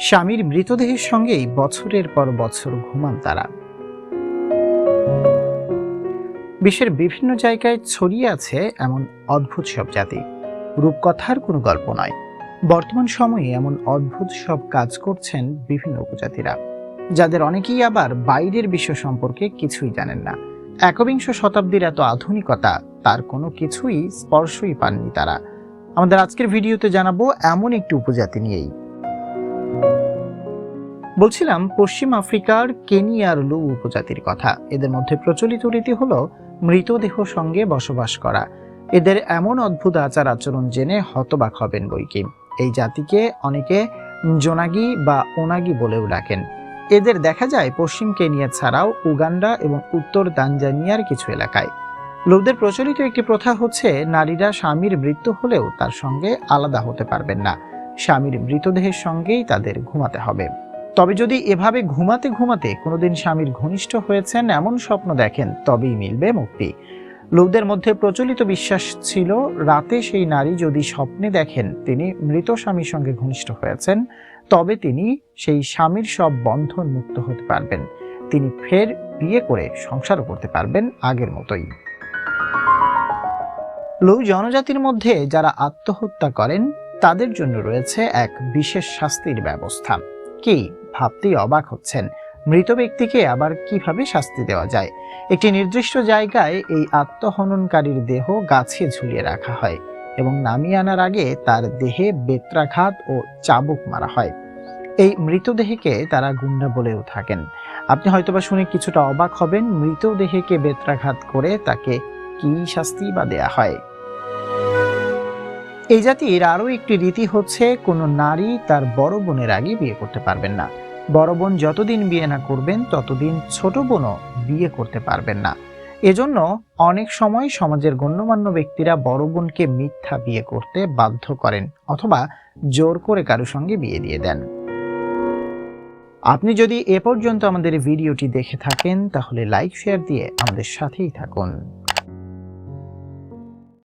স্বামীর মৃতদেহের সঙ্গেই বছরের পর বছর ঘুমান তারা। বিশ্বের বিভিন্ন জায়গায় ছড়িয়ে আছে এমন অদ্ভুত সব জাতি। রূপকথার কোনো গল্প নয়। বর্তমান সময়ে এমন অদ্ভুত সব কাজ করছেন বিভিন্ন উপজাতিরা, যাদের অনেকেই আবার বাইরের বিশ্ব সম্পর্কে কিছুই জানেন না। একবিংশ শতাব্দীর এত আধুনিকতা, তার কোনো কিছুই স্পর্শই পাননি তারা। আমাদের আজকের ভিডিওতে জানাব এমন একটি উপজাতি নিয়েই। বলছিলাম, পশ্চিম আফ্রিকার কেনিয়ার লু উপজাতির কথা। এদের মধ্যে প্রচলিত রীতি হলো মৃতদেহ সঙ্গে বসবাস করা। এদের এমন অদ্ভুত আচার আচরণ জেনে হতবাক হবেন বইকি এই জাতিকে অনেকে জোনাগি বা ওনাগি বলেও ডাকেন। এদের দেখা যায় পশ্চিম কেনিয়া ছাড়াও উগান্ডা এবং উত্তর তানজানিয়ার কিছু এলাকায়। লোকদের প্রচলিত একটি প্রথা হচ্ছে, নারীরা স্বামীর মৃত্যু হলেও তার সঙ্গে আলাদা হতে পারবেন না। স্বামীর মৃতদেহের সঙ্গেই তাদের ঘুমাতে হবে। তবে যদি এভাবে ঘুমাতে ঘুমাতে কোনোদিন স্বামীর ঘনিষ্ঠ হয়েছেন এমন স্বপ্ন দেখেন, তবেই মিলবে মুক্তি। লোকদের মধ্যে প্রচলিত বিশ্বাস ছিল, রাতে সেই নারী যদি স্বপ্নে দেখেন তিনি মৃত স্বামীর সঙ্গে ঘনিষ্ঠ হয়েছেন, তবে তিনি সেই স্বামীর সব বন্ধন মুক্ত হতে পারবেন। তিনি ফের বিয়ে করে সংসারও করতে পারবেন আগের মতোই। লৌ জনজাতির মধ্যে যারা আত্মহত্যা করেন, তাদের জন্য রয়েছে এক বিশেষ শাস্তির ব্যবস্থা। কি ভাবতেই অবাক হচ্ছেন। মৃত ব্যক্তিকে আবার কীভাবে শাস্তি দেওয়া যায়? একটি নির্দিষ্ট জায়গায় এই আত্মহননকারীর দেহ গাছে ঝুলিয়ে রাখা হয় এবং নামিয়ে আনার আগে তার দেহে বেত্রাঘাত ও চাবুক মারা হয়। এই মৃতদেহকে তারা গুন্ডা বলেও থাকেন। আপনি হয়তোবা শুনে কিছুটা অবাক হবেন মৃতদেহকে বেত্রাঘাত করে তাকে কি শাস্তি বা দেয়া হয়? এই জাতির আরও একটি রীতি হচ্ছে, কোনো নারী তার বড় বোনের আগে বিয়ে করতে পারবেন না। বড় বোন যতদিন বিয়ে না করবেন, ততদিন ছোট বোনও বিয়ে করতে পারবেন না। এজন্য অনেক সময় সমাজের গণ্যমান্য ব্যক্তিরা বড় বোনকে মিথ্যা বিয়ে করতে বাধ্য করেন অথবা জোর করে কারও সঙ্গে বিয়ে দিয়ে দেন। আপনি যদি এ পর্যন্ত আমাদের ভিডিওটি দেখে থাকেন, তাহলে লাইক শেয়ার দিয়ে আমাদের সাথেই থাকুন।